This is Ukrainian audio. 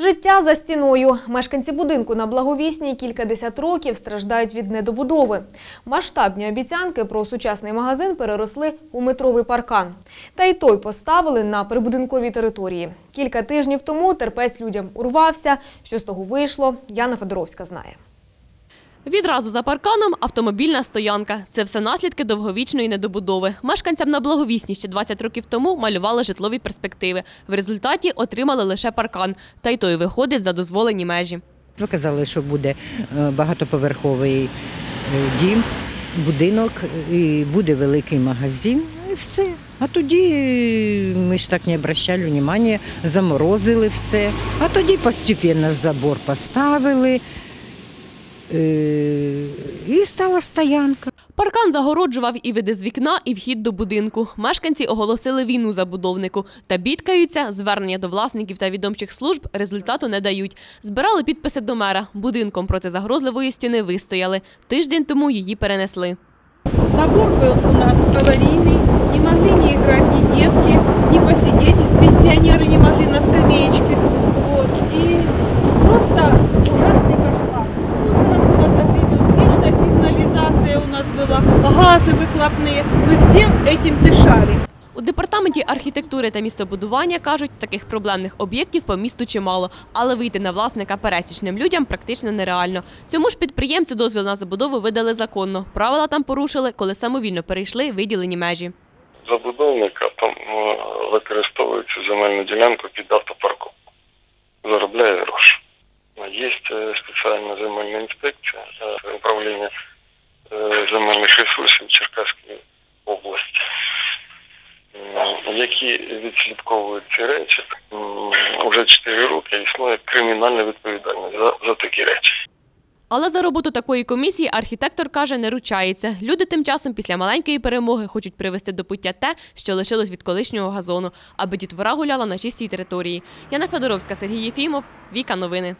Життя за стіною. Мешканці будинку на Благовісній кількадесят років страждають від недобудови. Масштабні обіцянки про сучасний магазин переросли у метровий паркан. Та й той поставили на прибудинковій території. Кілька тижнів тому терпець людям урвався. Що з того вийшло, Яна Федоровська знає. Відразу за парканом автомобільна стоянка. Це все наслідки довговічної недобудови. Мешканцям на Благовісні ще 20 років тому малювали житлові перспективи. В результаті отримали лише паркан, та й той виходить за дозволені межі. Ви казали, що буде е, багатоповерховий е, дім, будинок, і буде великий магазин, і все. А тоді е, ми ж так не обращали уваги, заморозили все. А тоді постепенно забор поставили. Е, І стала стоянка. Паркан загороджував і види з вікна, і вхід до будинку. Мешканці оголосили війну забудовнику та бідкаються. Звернення до власників та відомчих служб результату не дають. Збирали підписи до мера. Будинком проти загрозливої стіни вистояли. Тиждень тому її перенесли. Забор был у нас аварийный, у нас была, газы выхлопные. Мы всем этим дышали. У департаменті архітектури та містобудування кажуть, таких проблемних об'єктів по місту чимало, але вийти на власника пересічним людям практично нереально. Цьому ж підприємцю дозвіл на забудову видали законно. Правила там порушили, коли самовільно перейшли виділені межі. забудовника там е, використовується земельну ділянку під автопарковку. Заробляє гроші. Є е, спеціальна земельна інспекція е, управління е, земельних ресурсів Черкаської області, які відслідковують ці речі. М, Уже 4 роки існує кримінальна відповідальність за, за такі речі. Але за роботу такої комісії архітектор каже, не ручається. Люди тим часом після маленької перемоги хочуть привести до пуття те, що лишилось від колишнього газону, аби дітвора гуляла на чистій території. Яна Федоровська, Сергій Єфімов, Віка Новини.